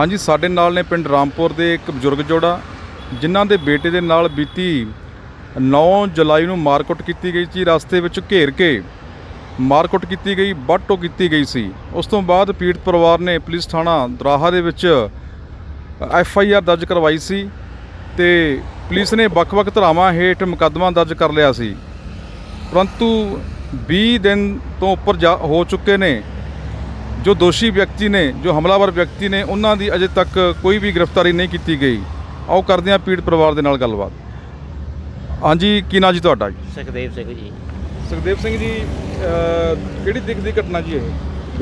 ਹਾਂਜੀ, ਸਾਡੇ ਨਾਲ ਨੇ ਪਿੰਡ ਰਾਮਪੁਰ ਦੇ ਇੱਕ ਬਜ਼ੁਰਗ ਜੋੜਾ, ਜਿਨ੍ਹਾਂ ਦੇ ਬੇਟੇ ਦੇ ਨਾਲ ਬੀਤੀ 9 ਜੁਲਾਈ ਨੂੰ ਮਾਰਕੁੱਟ ਕੀਤੀ ਗਈ ਸੀ, ਰਸਤੇ ਵਿੱਚ ਘੇਰ ਕੇ ਮਾਰਕੁੱਟ ਕੀਤੀ ਗਈ ਵੱਟੋ ਕੀਤੀ ਗਈ ਸੀ। ਉਸ ਤੋਂ ਬਾਅਦ ਪੀੜਤ ਪਰਿਵਾਰ ਨੇ ਪੁਲਿਸ ਥਾਣਾ ਦਰਾਹਾ ਦੇ ਵਿੱਚ ਐਫ ਆਈ ਆਰ ਦਰਜ ਕਰਵਾਈ ਸੀ ਤੇ ਪੁਲਿਸ ਨੇ ਵੱਖ-ਵੱਖ ਧਰਾਵਾਂ ਹੇਠ ਮੁਕੱਦਮਾ ਦਰਜ ਕਰ ਲਿਆ ਸੀ। ਪਰੰਤੂ 20 ਦਿਨ ਤੋਂ ਉੱਪਰ ਜਾ ਹੋ ਚੁੱਕੇ ਨੇ। ਜੋ ਦੋਸ਼ੀ ਵਿਅਕਤੀ ਨੇ ਜੋ ਹਮਲਾਵਰ ਵਿਅਕਤੀ ਨੇ ਉਹਨਾਂ ਦੀ ਅਜੇ ਤੱਕ ਕੋਈ ਵੀ ਗ੍ਰਿਫਤਾਰੀ ਨਹੀਂ ਕੀਤੀ ਗਈ। ਆਓ ਕਰਦੇ ਹਾਂ ਪੀੜਤ ਪਰਿਵਾਰ ਦੇ ਨਾਲ ਗੱਲਬਾਤ। ਹਾਂਜੀ ਕੀ ਨਾਂ ਜੀ ਤੁਹਾਡਾ? ਜੀ ਸੁਖਦੇਵ ਸਿੰਘ ਜੀ। ਸੁਖਦੇਵ ਸਿੰਘ ਜੀ ਕਿਹੜੀ ਦਿਖ ਦੀ ਘਟਨਾ ਜੀ ਇਹ?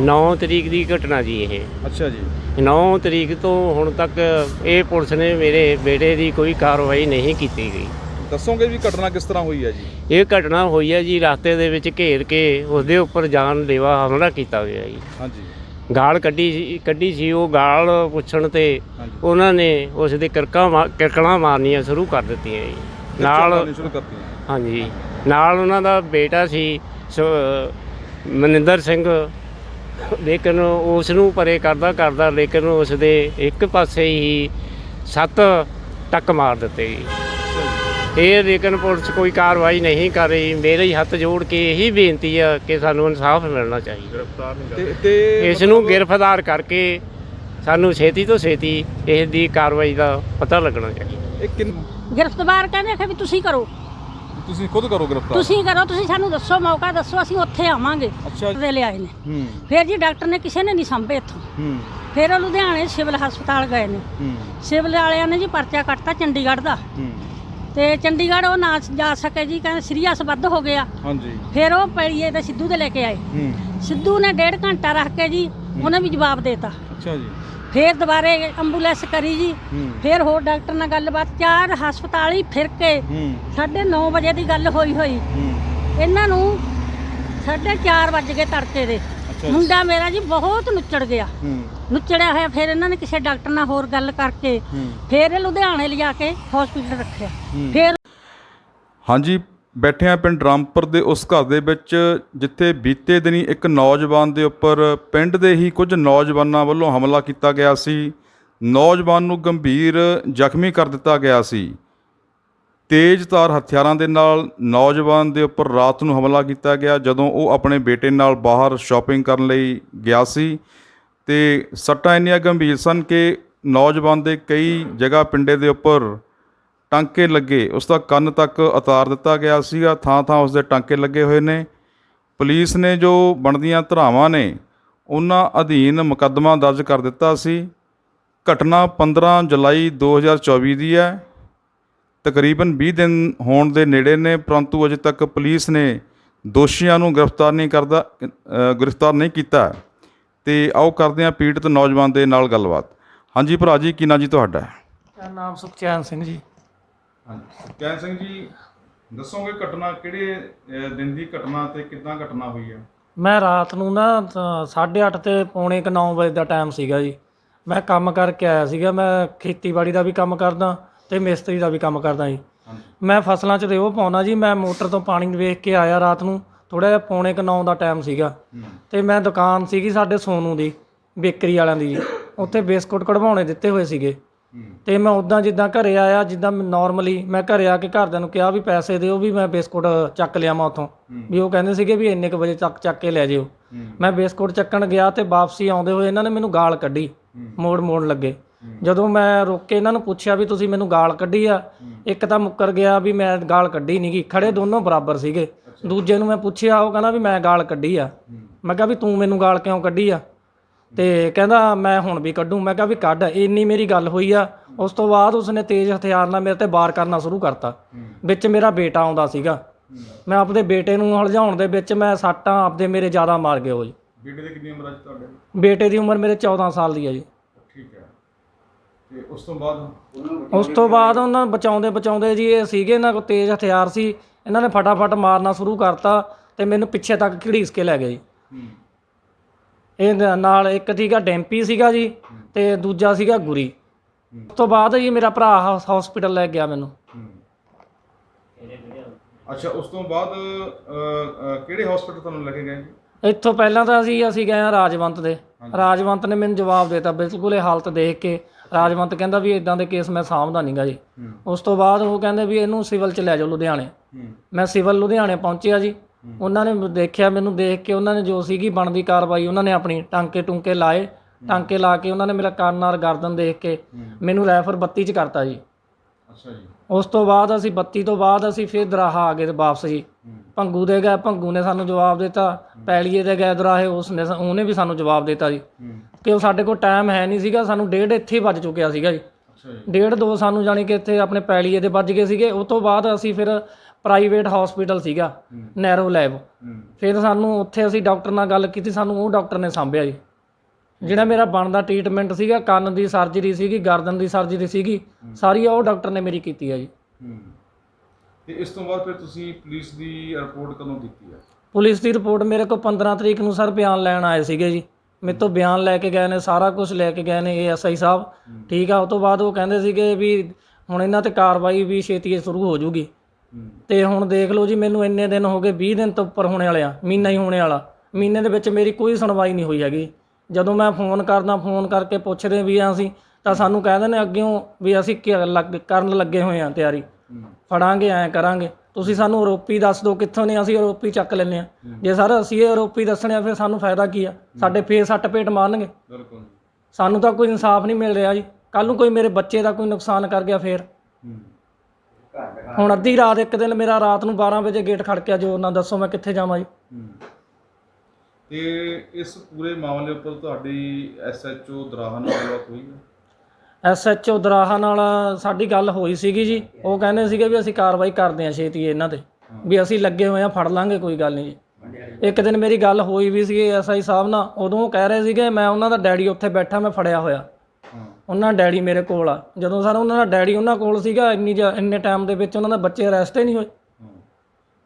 9 ਤਰੀਕ ਦੀ ਘਟਨਾ ਜੀ ਇਹ। ਅੱਛਾ ਜੀ। 9 ਤਰੀਕ ਤੋਂ ਹੁਣ ਤੱਕ ਇਹ ਪੁਲਿਸ ਨੇ ਮੇਰੇ ਬੇਟੇ ਦੀ ਕੋਈ ਕਾਰਵਾਈ ਨਹੀਂ ਕੀਤੀ ਗਈ। ਦੱਸੋਗੇ ਵੀ ਘਟਨਾ ਕਿਸ ਤਰ੍ਹਾਂ ਹੋਈ ਹੈ ਜੀ? ਇਹ ਘਟਨਾ ਹੋਈ ਹੈ ਜੀ ਰਸਤੇ ਦੇ ਵਿੱਚ ਘੇਰ ਕੇ ਉਸਦੇ ਉੱਪਰ ਜਾਨ ਲੇਵਾ ਹਮਲਾ ਕੀਤਾ ਗਿਆ ਜੀ। ਹਾਂਜੀ। ਗਾਲ ਕੱਢੀ ਸੀ ਕੱਢੀ ਸੀ ਉਹ ਗਾਲ ਪੁੱਛਣ ਤੇ ਉਹਨਾਂ ਨੇ ਉਸ ਦੇ ਕਿਰਕਾਂ ਮਾ- ਕਿਰਕਲਾਂ ਮਾਰਨੀਆਂ ਸ਼ੁਰੂ ਕਰ ਦਿੱਤੀਆਂ ਜੀ। ਨਾਲ ਨਾਲ ਸ਼ੁਰੂ ਕਰਤੀ ਹਾਂਜੀ ਨਾਲ ਉਹਨਾਂ ਦਾ ਬੇਟਾ ਸੀ ਸ- ਮਨਿੰਦਰ ਸਿੰਘ। ਲੇਕਿਨ ਉਸ ਨੂੰ ਪਰੇ ਕਰਦਾ ਕਰਦਾ ਲੇਕਿਨ ਉਸ ਦੇ ਇੱਕ ਪਾਸੇ ਹੀ ਸੱਤ ਟੱਕ ਮਾਰ ਦਿੱਤੇ ਜੀ। ਇਹ ਲੇਕਿਨ ਪੁਲਿਸ ਕੋਈ ਕਾਰਵਾਈ ਨਹੀਂ ਕਰ ਰਹੀ। ਮੇਰੇ ਹੀ ਹੱਥ ਜੋੜ ਕੇ ਇਹੀ ਬੇਨਤੀ ਆ ਕਿ ਸਾਨੂੰ ਇਨਸਾਫ ਮਿਲਣਾ ਚਾਹੀਦਾ। ਗ੍ਰਿਫਤਾਰ ਨਹੀਂ ਤੇ ਤੇ ਇਸ ਨੂੰ ਗ੍ਰਿਫਤਾਰ ਕਰਕੇ ਸਾਨੂੰ ਛੇਤੀ ਤੋਂ ਛੇਤੀ ਇਸ ਦੀ ਕਾਰਵਾਈ ਦਾ ਪਤਾ ਲੱਗਣਾ ਚਾਹੀਦਾ। ਇਹ ਕਿੰਨ ਗ੍ਰਿਫਤਾਰ ਕਹਿੰਦੇ ਕਿ ਵੀ ਤੁਸੀਂ ਕਰੋ। ਤੁਸੀਂ ਖੁਦ ਕਰੋ ਗ੍ਰਿਫਤਾਰ? ਤੁਸੀਂ ਕਰੋ ਤੁਸੀਂ ਸਾਨੂੰ ਦੱਸੋ ਮੌਕਾ ਦੱਸੋ ਅਸੀਂ ਉੱਥੇ ਆਵਾਂਗੇ। ਅੱਛਾ। ਜੀ। ਦੇ ਲਿਆਏ ਨੇ। ਹੂੰ। ਫਿਰ ਜੀ ਡਾਕਟਰ ਨੇ ਕਿਸੇ ਨੇ ਨਹੀਂ ਸੰਭੇ ਇੱਥੋਂ। ਹੂੰ। ਫਿਰ ਉਹ ਲੁਧਿਆਣੇ ਸਿਵਲ ਹਸਪਤਾਲ ਗਏ ਨੇ। ਹੂੰ। ਸਿਵਲ ਵਾਲਿਆਂ ਨੇ ਜੀ ਪਰਚਾ ਕੱਟਤਾ ਚੰਡੀਗੜ੍ਹ ਦਾ। ਹੂੰ। ਤੇ ਚੰਡੀਗੜ੍ਹ ਉਹ ਨਾ ਜਾ ਸਕੇ ਜੀ ਕਹਿੰਦੇ ਸੀਰੀਅਸ ਵੱਧ ਹੋ ਗਿਆ। ਹਾਂਜੀ। ਫਿਰ ਉਹ ਪੜੀਏ ਤੇ ਸਿੱਧੂ ਦੇ ਲੈ ਕੇ ਆਏ। ਹੂੰ। ਸਿੱਧੂ ਨੇ ਡੇਢ ਘੰਟਾ ਰੱਖ ਕੇ ਜੀ ਉਹਨੇ ਵੀ ਜਵਾਬ ਦੇਤਾ। ਅੱਛਾ ਜੀ। ਫਿਰ ਦੁਬਾਰੇ ਐਂਬੂਲੈਂਸ ਕਰੀ ਜੀ। ਫਿਰ ਹੋਰ ਡਾਕਟਰ ਨਾਲ ਗੱਲਬਾਤ ਚਾਰ ਹਸਪਤਾਲ ਹੀ ਫਿਰ ਕੇ ਹੂੰ। 9:30 ਵਜੇ ਦੀ ਗੱਲ ਹੋਈ ਹੋਈ। ਇਹਨਾਂ ਨੂੰ 4:30 ਵੱਜ ਤੜਕੇ ਦੇ। ਮੁੰਡਾ ਮੇਰਾ ਜੀ ਬਹੁਤ ਨੁੱਚੜ ਗਿਆ। ਹੂੰ। ਨੁੱਚੜਿਆ ਹੋਇਆ ਫਿਰ ਇਹਨਾਂ ਨੇ ਕਿਸੇ ਡਾਕਟਰ ਨਾਲ ਹੋਰ ਗੱਲ ਕਰਕੇ ਫਿਰ ਇਹ ਲੁਧਿਆਣੇ ਲਿਜਾ ਕੇ ਹਸਪੀਟਲ ਰੱਖਿਆ। ਫਿਰ ਹਾਂਜੀ ਬੈਠੇ ਆ ਪਿੰਡ ਰਾਮਪੁਰ ਦੇ ਉਸ ਘਰ ਦੇ ਵਿੱਚ ਜਿੱਥੇ ਬੀਤੇ ਦਿਨੀ ਇੱਕ ਨੌਜਵਾਨ ਦੇ ਉੱਪਰ ਪਿੰਡ ਦੇ ਹੀ ਕੁਝ ਨੌਜਵਾਨਾਂ ਵੱਲੋਂ ਹਮਲਾ ਕੀਤਾ ਗਿਆ ਸੀ। ਨੌਜਵਾਨ ਨੂੰ ਗੰਭੀਰ ਜ਼ਖਮੀ ਕਰ ਦਿੱਤਾ ਗਿਆ ਸੀ। ਤੇਜ਼ਧਾਰ ਹਥਿਆਰਾਂ ਦੇ ਨਾਲ ਨੌਜਵਾਨ ਦੇ ਉੱਪਰ ਰਾਤ ਨੂੰ ਹਮਲਾ ਕੀਤਾ ਗਿਆ, ਜਦੋਂ ਉਹ ਆਪਣੇ ਬੇਟੇ ਨਾਲ ਬਾਹਰ ਸ਼ਾਪਿੰਗ ਕਰਨ ਲਈ ਗਿਆ ਸੀ। ਤੇ ਸੱਟਾਂ ਇੰਨੀਆਂ ਗੰਭੀਰ ਸਨ ਕਿ ਨੌਜਵਾਨ ਦੇ ਕਈ ਜਗ੍ਹਾ ਪਿੰਡੇ ਦੇ ਉੱਪਰ ਟਾਂਕੇ ਲੱਗੇ, ਉਸ ਦਾ ਕੰਨ ਤੱਕ ਉਤਾਰ ਦਿੱਤਾ ਗਿਆ ਸੀਗਾ। ਥਾਂ ਥਾਂ ਉਸ ਦੇ ਟਾਂਕੇ ਲੱਗੇ ਹੋਏ ਨੇ। ਪੁਲਿਸ ਨੇ ਜੋ ਬਣਦੀਆਂ ਧਰਾਵਾਂ ਨੇ, ਉਹਨਾਂ ਅਧੀਨ ਮੁਕੱਦਮਾ ਦਰਜ ਕਰ ਦਿੱਤਾ ਸੀ। ਘਟਨਾ 15 ਜੁਲਾਈ 2024 ਦੀ ਹੈ। ਤਕਰੀਬਨ 20 ਦਿਨ ਹੋਣ ਦੇ ਨੇੜੇ ਨੇ ਪਰੰਤੂ ਅਜੇ ਤੱਕ ਪੁਲਿਸ ਨੇ ਦੋਸ਼ੀਆਂ ਨੂੰ ਗ੍ਰਿਫਤਾਰ ਨਹੀਂ ਕਰਦਾ ਗ੍ਰਿਫਤਾਰ ਨਹੀਂ ਕੀਤਾ। ਤੇ ਆਓ ਕਰਦੇ ਹਾਂ ਪੀੜਤ ਨੌਜਵਾਨ ਦੇ ਨਾਲ ਗੱਲਬਾਤ। ਹਾਂਜੀ ਭਰਾ ਜੀ ਕੀ ਨਾਂ ਜੀ ਤੁਹਾਡਾ? ਮੇਰਾ ਨਾਮ ਸੁਖਚੈਨ ਸਿੰਘ ਜੀ। ਹਾਂਜੀ ਕੈਨ ਸਿੰਘ ਜੀ ਦੱਸੋਗੇ ਘਟਨਾ ਕਿਹੜੇ ਦਿਨ ਦੀ ਘਟਨਾ ਤੇ ਕਿੱਦਾਂ ਘਟਨਾ ਹੋਈ ਹੈ ਮੈਂ ਰਾਤ ਨੂੰ ਨਾ 8:30 ਤੇ ਪੌਣੇ ਕੁ 9 ਵਜੇ ਦਾ ਟਾਈਮ ਸੀਗਾ ਜੀ। ਮੈਂ ਕੰਮ ਕਰਕੇ ਆਇਆ ਸੀਗਾ ਮੈਂ ਖੇਤੀਬਾੜੀ ਦਾ ਵੀ ਕੰਮ ਕਰਦਾ। ਤੇ ਮਿਸਤਰੀ ਦਾ ਵੀ ਕੰਮ ਕਰਦਾ ਜੀ। ਮੈਂ ਫਸਲਾਂ 'ਚ ਰੇਹ ਪਾਉਣਾ ਜੀ ਮੈਂ ਮੋਟਰ ਤੋਂ ਪਾਣੀ ਵੇਖ ਕੇ ਆਇਆ ਰਾਤ ਨੂੰ ਥੋੜਾ ਜਿਹਾ ਪੌਣੇ ਕੁ 9 ਦਾ ਟਾਈਮ ਸੀਗਾ। ਤੇ ਮੈਂ ਦੁਕਾਨ ਸੀਗੀ ਸਾਡੇ ਸੋਨੂ ਦੀ ਬੇਕਰੀ ਵਾਲਿਆਂ ਦੀ ਜੀ। ਉੱਥੇ ਬਿਸਕੁਟ ਕਢਵਾਉਣੇ ਦਿੱਤੇ ਹੋਏ ਸੀਗੇ। ਤੇ ਮੈਂ ਉਦਾਂ ਜਿੱਦਾਂ ਘਰੇ ਆਇਆ ਜਿੱਦਾਂ ਨਾਰਮਲੀ ਮੈਂ ਘਰੇ ਆ ਕੇ ਘਰਦਿਆਂ ਨੂੰ ਕਿਹਾ ਵੀ ਪੈਸੇ ਦਿਓ ਵੀ ਮੈਂ ਬਿਸਕੁਟ ਚੱਕ ਲਿਆਵਾਂ ਉੱਥੋਂ। ਵੀ ਉਹ ਕਹਿੰਦੇ ਸੀਗੇ ਵੀ ਇੰਨੇ ਕੁ ਵਜੇ ਤੱਕ ਚੱਕ ਕੇ ਲੈ ਜਿਓ। ਮੈਂ ਬਿਸਕੁਟ ਚੱਕਣ ਗਿਆ ਤੇ ਵਾਪਸੀ ਆਉਂਦੇ ਹੋਏ ਇਹਨਾਂ ਨੇ ਮੈਨੂੰ ਗਾਲ ਕੱਢੀ। ਮੋੜ ਮੋੜ ਲੱਗੇ। ਜਦੋਂ ਮੈਂ ਰੁੱਕ ਕੇ ਇਹਨਾਂ ਨੂੰ ਪੁੱਛਿਆ ਵੀ ਤੁਸੀਂ ਮੈਨੂੰ ਗਾਲ ਕੱਢੀ ਆ ਇੱਕ ਤਾਂ ਮੁੱਕਰ ਗਿਆ ਵੀ ਮੈਂ ਗਾਲ ਕੱਢੀ ਨਹੀਂਗੀ ਖੜੇ ਦੋਨੋਂ ਬਰਾਬਰ ਸੀਗੇ। ਦੂਜੇ ਨੂੰ ਮੈਂ ਪੁੱਛਿਆ ਉਹ ਕਹਿੰਦਾ ਵੀ ਮੈਂ ਗਾਲ ਕੱਢੀ ਆ। ਮੈਂ ਕਿਹਾ ਵੀ ਤੂੰ ਮੈਨੂੰ ਗਾਲ ਕਿਉਂ ਕੱਢੀ ਆ? ਤੇ ਕਹਿੰਦਾ ਮੈਂ ਹੁਣ ਵੀ ਕੱਢੂ। ਮੈਂ ਕਿਹਾ ਵੀ ਕੱਢ ਇੰਨੀ ਮੇਰੀ ਗੱਲ ਹੋਈ ਆ। ਉਸ ਤੋਂ ਬਾਅਦ ਉਸਨੇ ਤੇਜ਼ ਹਥਿਆਰ ਨਾਲ ਮੇਰੇ ਤੇ ਵਾਰ ਕਰਨਾ ਸ਼ੁਰੂ ਕਰਤਾ। ਵਿੱਚ ਮੇਰਾ ਬੇਟਾ ਆਉਂਦਾ ਸੀਗਾ। ਮੈਂ ਆਪਦੇ ਬੇਟੇ ਨੂੰ ਹਲਝਾਉਣ ਦੇ ਵਿੱਚ ਮੈਂ ਸੱਟਾਂ ਆਪਦੇ ਮੇਰੇ ਜ਼ਿਆਦਾ ਮਾਰ ਗਏ ਉਹ ਜੀ। ਬੇਟੇ ਦੀ ਕਿੰਨੀ ਉਮਰ ਹੈ ਤੁਹਾਡੇ? ਬੇਟੇ ਦੀ ਉਮਰ ਮੇਰੇ 14 ਸਾਲ ਦੀ ਹੈ ਜੀ। ਹੈ ਤੇ ਉਸ ਤੋਂ ਬਾਅਦ ਉਸ ਤੋਂ ਬਾਅਦ ਉਹਨਾਂ ਨੂੰ ਬਚਾਉਂਦੇ ਬਚਾਉਂਦੇ ਜੀ ਇਹ ਸੀਗੇ ਇਹਨਾਂ ਕੋਲ ਤੇਜ਼ ਹਥਿਆਰ ਸੀ ਇਹਨਾਂ ਨੇ ਫਟਾਫਟ ਮਾਰਨਾ ਸ਼ੁਰੂ ਕਰਤਾ ਤੇ ਮੈਨੂੰ ਪਿੱਛੇ ਤੱਕ ਘੜੀਸ ਕੇ ਲੈ ਗਏ ਜੀ। ਇਹ ਨ- ਨਾਲ ਇੱਕ ਸੀਗਾ ਡੈਂਪੀ ਸੀਗਾ ਜੀ ਤੇ ਦੂਜਾ ਸੀਗਾ ਗੁਰੀ। ਉਸ ਤੋਂ ਬਾਅਦ ਜੀ ਮੇਰਾ ਭਰਾ ਹਸਪੀਟਲ ਲੈ ਗਿਆ ਮੈਨੂੰ। ਅੱਛਾ ਉਸ ਤੋਂ ਬਾਅਦ ਕਿਹੜੇ ਹਸਪੀਟਲ ਤੁਹਾਨੂੰ ਲੈ ਕੇ ਗਏ? ਜੀ ਇੱਥੋਂ ਪਹਿਲਾਂ ਤਾਂ ਅਸੀਂ ਅਸੀਂ ਗਏ ਆ ਰਾਜਵੰਤ ਦੇ। ਰਾਜਵੰਤ ਨੇ ਮੈਨੂੰ ਜਵਾਬ ਦਿੱਤਾ ਬਿਲਕੁਲ ਇਹ ਹਾਲਤ ਦੇਖ ਕੇ ਰਾਜਵੰਤ ਕਹਿੰਦਾ ਵੀ ਇਦਾਂ ਦੇ ਕੇਸ ਮੈਂ ਸਾਂਭਦਾ ਨਹੀਂਗਾ ਜੀ। ਉਸ ਤੋਂ ਬਾਅਦ ਉਹ ਕਹਿੰਦੇ ਵੀ ਇਹਨੂੰ ਸਿਵਲ ਚ ਲੈ ਜਾਓ ਲੁਧਿਆਣੇ। ਮੈਂ ਸਿਵਲ ਲੁਧਿਆਣੇ ਪਹੁੰਚਿਆ ਜੀ। ਉਹਨਾਂ ਨੇ ਦੇਖਿਆ ਮੈਨੂੰ ਦੇਖ ਕੇ ਉਹਨਾਂ ਨੇ ਜੋ ਸੀਗੀ ਬਣਦੀ ਕਾਰਵਾਈ ਉਹਨਾਂ ਨੇ ਆਪਣੀ ਟਾਂਕੇ ਟੁੰਕੇ ਲਾਏ। ਟਾਂਕੇ ਲਾ ਕੇ ਉਹਨਾਂ ਨੇ ਮੇਰਾ ਕੰਨ ਨਾਲ ਗਰਦਨ ਦੇਖ ਕੇ ਮੈਨੂੰ ਰੈਫਰ 32 ਚ ਕਰਤਾ ਜੀ। ਅੱਛਾ ਜੀ। ਉਸ ਤੋਂ ਬਾਅਦ ਅਸੀਂ 32 ਤੋਂ ਬਾਅਦ ਅਸੀਂ ਫਿਰ ਦਰਾਹਾ ਆ ਗਏ ਤੇ ਵਾਪਸ ਜੀ। ਭੰਗੂ ਦੇ ਗਏ ਭੰਗੂ ਨੇ ਸਾਨੂੰ ਜਵਾਬ ਦਿੱਤਾ। ਪੈਲੀਏ ਦੇ ਗਏ ਦਰਾਹੇ ਉਸ ਨੇ ਉਹਨੇ ਵੀ ਸਾਨੂੰ ਜਵਾਬ ਦਿੱਤਾ ਜੀ। ਕਿ ਉਹ ਸਾਡੇ ਕੋਲ ਟਾਈਮ ਹੈ ਨਹੀਂ ਸੀਗਾ ਸਾਨੂੰ ਡੇਢ ਇੱਥੇ ਵੱਜ ਚੁੱਕਿਆ ਸੀਗਾ ਜੀ। ਡੇਢ ਦੋ ਸਾਨੂੰ ਜਾਣੀ ਕਿ ਇੱਥੇ ਆਪਣੇ ਪੈਲੀਏ ਦੇ ਵੱਜ ਗਏ ਸੀਗੇ। ਉਸ ਤੋਂ ਬਾਅਦ ਅਸੀਂ ਫਿਰ ਪ੍ਰਾਈਵੇਟ ਹਸਪੀਟਲ ਸੀਗਾ ਨੈਰੋ ਲੈਬ ਫਿਰ ਸਾਨੂੰ ਉੱਥੇ ਅਸੀਂ ਡਾਕਟਰ ਨਾਲ ਗੱਲ ਕੀਤੀ ਸਾਨੂੰ ਉਹ ਡਾਕਟਰ ਨੇ ਸਾਂਭਿਆ ਜੀ। ਜਿਹੜਾ ਮੇਰਾ ਬਣਦਾ ਟ੍ਰੀਟਮੈਂਟ ਸੀਗਾ ਕੰਨ ਦੀ ਸਰਜਰੀ ਸੀਗੀ ਗਰਦਨ ਦੀ ਸਰਜਰੀ ਸੀਗੀ ਸਾਰੀ ਉਹ ਡਾਕਟਰ ਨੇ ਮੇਰੀ ਕੀਤੀ ਹੈ ਜੀ। ਤੇ ਇਸ ਤੋਂ ਬਾਅਦ ਫਿਰ ਤੁਸੀਂ ਪੁਲਿਸ ਦੀ ਰਿਪੋਰਟ ਕਦੋਂ ਕੀਤੀ ਹੈ ਪੁਲਿਸ ਦੀ ਰਿਪੋਰਟ ਮੇਰੇ ਕੋਲ 15 ਤਰੀਕ ਨੂੰ ਸਰ ਬਿਆਨ ਲੈਣ ਆਏ ਸੀਗੇ ਜੀ। ਮੇਰੇ ਤੋਂ ਬਿਆਨ ਲੈ ਕੇ ਗਏ ਨੇ ਸਾਰਾ ਕੁਝ ਲੈ ਕੇ ਗਏ ਨੇ ਏਐਸਆਈ ਸਾਹਿਬ। ਠੀਕ ਆ ਉਸ ਤੋਂ ਬਾਅਦ ਉਹ ਕਹਿੰਦੇ ਸੀਗੇ ਵੀ ਹੁਣ ਇਹਨਾਂ ਤੇ ਕਾਰਵਾਈ ਵੀ ਛੇਤੀ ਸ਼ੁਰੂ ਹੋ ਜੂਗੀ। ਤੇ ਹੁਣ ਦੇਖ ਲਓ ਜੀ ਮੈਨੂੰ ਇੰਨੇ ਦਿਨ ਹੋ ਗਏ 20 ਦਿਨ ਤੋਂ ਉੱਪਰ ਹੋਣੇ ਵਾਲੇ ਆ ਮਹੀਨਾ ਹੀ ਹੋਣੇ ਵਾਲਾ। ਮਹੀਨੇ ਦੇ ਵਿੱਚ ਮੇਰੀ ਕੋਈ ਸੁਣਵਾਈ ਨਹੀਂ ਹੋਈ ਹੈਗੀ। ਜਦੋਂ ਮੈਂ ਫੋਨ ਕਰਦਾ ਫੋਨ ਕਰਕੇ ਪੁੱਛਦੇ ਵੀ ਆ ਅਸੀਂ ਤਾਂ ਸਾਨੂੰ ਕਹਿੰਦੇ ਨੇ ਅੱਗਿਓਂ ਵੀ ਅਸੀਂ ਕੀ ਲੱਗ- ਕਰਨ ਲੱਗੇ ਹੋਏ ਆ ਤਿਆਰੀ। ਹੂੰ। ਫੜਾਂਗੇ ਐ ਕਰਾਂਗੇ। ਤੁਸੀਂ ਸਾਨੂੰ ਆਰੋਪੀ ਦੱਸ ਦਿਓ ਕਿੱਥੋਂ ਨੇ ਅਸੀਂ ਆਰੋਪੀ ਚੱਕ ਲੈਨੇ ਆ ਜੇ ਸਰ ਅਸੀਂ ਇਹ ਆਰੋਪੀ ਦੱਸਣੇ ਆ ਫਿਰ ਸਾਨੂੰ ਫਾਇਦਾ ਕੀ ਆ? ਸਾਡੇ ਫੇਰ ਸੱਟ ਪੇਟ ਮਾਰਨਗੇ। ਬਿਲਕੁਲ। ਸਾਨੂੰ ਤਾਂ ਕੋਈ ਇਨਸਾਫ ਨਹੀਂ ਮਿਲ ਰਿਹਾ ਜੀ। ਕੱਲ ਨੂੰ ਕੋਈ ਮੇਰੇ ਬੱਚੇ ਦਾ ਕੋਈ ਨੁਕਸਾਨ ਕਰ ਗਿਆ ਫੇਰ। ਹੂੰ। ਹੁਣ ਅੱਧੀ ਰਾਤ ਇੱਕ ਦਿਨ ਮੇਰਾ ਰਾਤ ਨੂੰ 12 ਵਜੇ ਗੇਟ ਖੜਕਿਆ ਜੋ ਨਾ ਦੱਸੋ ਮੈਂ ਕਿੱਥੇ ਜਾਵਾਂ ਜੀ। ਹੂੰ। ਤੇ ਇਸ ਪੂਰੇ ਮਾਮਲੇ ਉੱਪਰ ਤੁਹਾਡੀ ਐਸਐਚਓ ਦਰਾਹਾ ਨਾਲ ਗੱਲਬਾਤ ਹੋਈ ਹੈ? ਐਸਐਚਓ ਦਰਾਹਾ ਨਾਲ ਸਾਡੀ ਗੱਲ ਹੋਈ ਸੀਗੀ ਜੀ। ਉਹ ਕਹਿੰਦੇ ਸੀਗੇ ਵੀ ਅਸੀਂ ਕਾਰਵਾਈ ਕਰਦੇ ਹਾਂ ਛੇਤੀ ਇਹਨਾਂ ਤੇ। ਵੀ ਅਸੀਂ ਲੱਗੇ ਹੋਏ ਆ ਫੜ ਲਾਂਗੇ ਕੋਈ ਗੱਲ ਨਹੀਂ ਜੀ। ਇੱਕ ਦਿਨ ਮੇਰੀ ਗੱਲ ਹੋਈ ਵੀ ਸੀ ਐਸਆਈ ਸਾਹਿਬ ਨਾਲ। ਉਦੋਂ ਉਹ ਕਹਿ ਰਹੇ ਸੀਗੇ ਮੈਂ ਉਹਨਾਂ ਦਾ ਡੈਡੀ ਉੱਥੇ ਬੈਠਾ ਮੈਂ ਫੜਿਆ ਹੋਇਆ। ਉਹਨਾਂ ਡੈਡੀ ਮੇਰੇ ਕੋਲ ਆ। ਜਦੋਂ ਸਰ ਉਹਨਾਂ ਦਾ ਡੈਡੀ ਉਹਨਾਂ ਕੋਲ ਸੀਗਾ ਇੰਨੀ ਇੰਨੇ ਟਾਈਮ ਦੇ ਵਿੱਚ ਉਹਨਾਂ ਦਾ ਬੱਚੇ ਅਰੈਸਟ ਹੀ ਨਹੀਂ ਹੋਏ।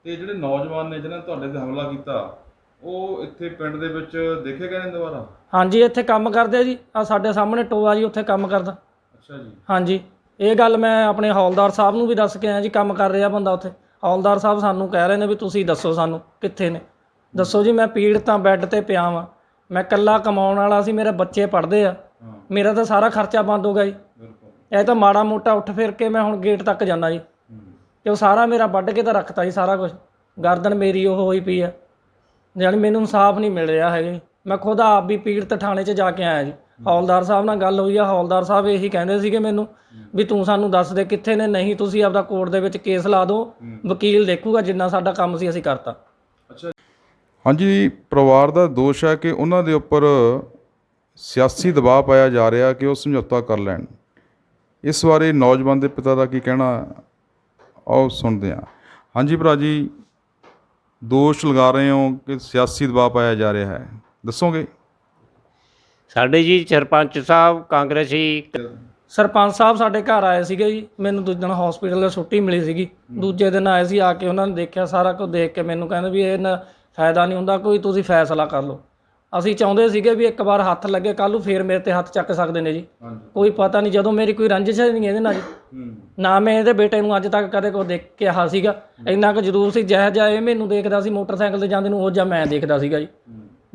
ਤੇ ਜਿਹੜੇ ਨੌਜਵਾਨ ਨੇ ਜਿਹਨਾਂ ਤੁਹਾਡੇ ਤੇ ਹਮਲਾ ਕੀਤਾ ਉਹ ਇੱਥੇ ਪਿੰਡ ਦੇ ਵਿੱਚ ਦੇਖੇ ਗਏ ਨੇ ਦੁਬਾਰਾ? ਹਾਂਜੀ ਇੱਥੇ ਕੰਮ ਕਰਦੇ ਆ ਜੀ। ਆ ਸਾਡੇ ਸਾਹਮਣੇ ਟੋਆ ਜੀ ਉੱਥੇ ਕੰਮ ਕਰਦਾ। ਅੱਛਾ ਜੀ। ਹਾਂਜੀ। ਇਹ ਗੱਲ ਮੈਂ ਆਪਣੇ ਹੌਲਦਾਰ ਸਾਹਿਬ ਨੂੰ ਵੀ ਦੱਸ ਕੇ ਆਇਆ ਜੀ ਕੰਮ ਕਰ ਰਿਹਾ ਬੰਦਾ ਉੱਥੇ। ਹੌਲਦਾਰ ਸਾਹਿਬ ਸਾਨੂੰ ਕਹਿ ਰਹੇ ਨੇ ਵੀ ਤੁਸੀਂ ਦੱਸੋ ਸਾਨੂੰ ਕਿੱਥੇ ਨੇ। ਦੱਸੋ ਜੀ ਮੈਂ ਪੀੜਤਾਂ ਬੈੱਡ ਤੇ ਪਿਆ ਵਾਂ। ਮੈਂ ਇਕੱਲਾ ਕਮਾਉਣ ਵਾਲਾ ਸੀ ਮੇਰੇ ਬੱਚੇ ਪੜ੍ਹਦੇ ਆ। ਮੇਰਾ ਤਾਂ ਸਾਰਾ ਖਰਚਾ ਬੰਦ ਹੋ ਗਿਆ ਜੀ। ਬਿਲਕੁਲ। ਇਹ ਤਾਂ ਮਾੜਾ ਮੋਟਾ ਉੱਠ ਫਿਰ ਕੇ ਮੈਂ ਹੁਣ ਗੇਟ ਤੱਕ ਜਾਂਦਾ ਜੀ। ਤੇ ਉਹ ਸਾਰਾ ਮੇਰਾ ਵੱਢ ਕੇ ਤਾਂ ਰੱਖਤਾ ਜੀ ਸਾਰਾ ਕੁਝ ਗਰਦਨ ਮੇਰੀ ਉਹ ਹੋਈ ਪਈ ਆ। ਜਾਣੀ ਮੈਨੂੰ ਇਨਸਾਫ ਨਹੀਂ ਮਿਲ ਰਿਹਾ ਹੈਗਾ ਜੀ। ਮੈਂ ਖੁਦ ਆਪ ਵੀ ਪੀੜਤ ਥਾਣੇ 'ਚ ਜਾ ਕੇ ਆਇਆ ਜੀ। ਹੌਲਦਾਰ ਸਾਹਿਬ ਨਾਲ ਗੱਲ ਹੋਈ ਆ ਹੌਲਦਾਰ ਸਾਹਿਬ ਇਹੀ ਕਹਿੰਦੇ ਸੀਗੇ ਮੈਨੂੰ ਵੀ ਤੂੰ ਸਾਨੂੰ ਦੱਸ ਦੇ ਕਿੱਥੇ ਨੇ ਨਹੀਂ ਤੁਸੀਂ ਆਪਦਾ ਕੋਰਟ ਦੇ ਵਿੱਚ ਕੇਸ ਲਾ ਦਿਓ ਵਕੀਲ ਦੇਖੂਗਾ ਜਿੰਨਾ ਸਾਡਾ ਕੰਮ ਸੀ ਅਸੀਂ ਕਰਤਾ। ਅੱਛਾ ਹਾਂਜੀ ਪਰਿਵਾਰ ਦਾ ਦੋਸ਼ ਹੈ ਕਿ ਉਹਨਾਂ ਦੇ ਉੱਪਰ ਸਿਆਸੀ ਦਬਾਅ ਪਾਇਆ ਜਾ ਰਿਹਾ ਕਿ ਉਹ ਸਮਝੌਤਾ ਕਰ ਲੈਣ। ਇਸ ਬਾਰੇ ਨੌਜਵਾਨ ਦੇ ਪਿਤਾ ਦਾ ਕੀ ਕਹਿਣਾ ਆਓ ਸੁਣਦੇ ਹਾਂ। ਹਾਂਜੀ ਭਰਾ ਜੀ ਦੋਸ਼ ਲਗਾ ਰਹੇ ਹੋ ਕਿ ਸਿਆਸੀ ਦਬਾਅ ਪਾਇਆ ਜਾ ਰਿਹਾ ਹੈ। ਦੱਸੋਗੇ? ਸਾਡੇ ਜੀ ਸਰਪੰਚ ਸਾਹਿਬ ਕਾਂਗਰਸੀ ਸਰਪੰਚ ਸਾਹਿਬ ਸਾਡੇ ਘਰ ਆਏ ਸੀਗੇ ਜੀ। ਮੈਨੂੰ ਦੂਜੇ ਦਿਨ ਹਸਪੀਟਲ ਤੋਂ ਛੁੱਟੀ ਮਿਲੀ ਸੀਗੀ। ਦੂਜੇ ਦਿਨ ਆਏ ਸੀ ਆ ਕੇ ਉਹਨਾਂ ਨੇ ਦੇਖਿਆ ਸਾਰਾ ਕੁਝ ਦੇਖ ਕੇ ਮੈਨੂੰ ਕਹਿੰਦੇ ਵੀ ਇਹ ਨਾ ਫਾਇਦਾ ਨਹੀਂ ਹੁੰਦਾ ਕੋਈ ਤੁਸੀਂ ਫੈਸਲਾ ਕਰ ਲਓ। ਅਸੀਂ ਚਾਹੁੰਦੇ ਸੀਗੇ ਵੀ ਇੱਕ ਵਾਰ ਹੱਥ ਲੱਗੇ ਕੱਲ ਨੂੰ ਫੇਰ ਮੇਰੇ ਤੇ ਹੱਥ ਚੱਕ ਸਕਦੇ ਨੇ ਜੀ। ਹਾਂਜੀ। ਕੋਈ ਪਤਾ ਨਹੀਂ ਜਦੋਂ ਮੇਰੀ ਕੋਈ ਰੰਜਿਸ਼ ਹੀ ਨਹੀਂ ਇਹਦੇ ਨਾਲ ਜੀ। ਹੂੰ। ਨਾ ਮੈਂ ਇਹਦੇ ਬੇਟੇ ਨੂੰ ਅੱਜ ਤੱਕ ਕਦੇ ਕੋ ਦੇਖ ਕੇ ਆ ਸੀਗਾ। ਇੰਨਾ ਕੁ ਜ਼ਰੂਰ ਸੀ ਜਿਹੋ ਜਿਹਾ ਇਹ ਮੈਨੂੰ ਦੇਖਦਾ ਸੀ ਮੋਟਰਸਾਈਕਲ ਤੇ ਜਾਂਦੇ ਨੂੰ ਉਹ ਜਿਹਾ ਮੈਂ ਦੇਖਦਾ ਸੀਗਾ ਜੀ।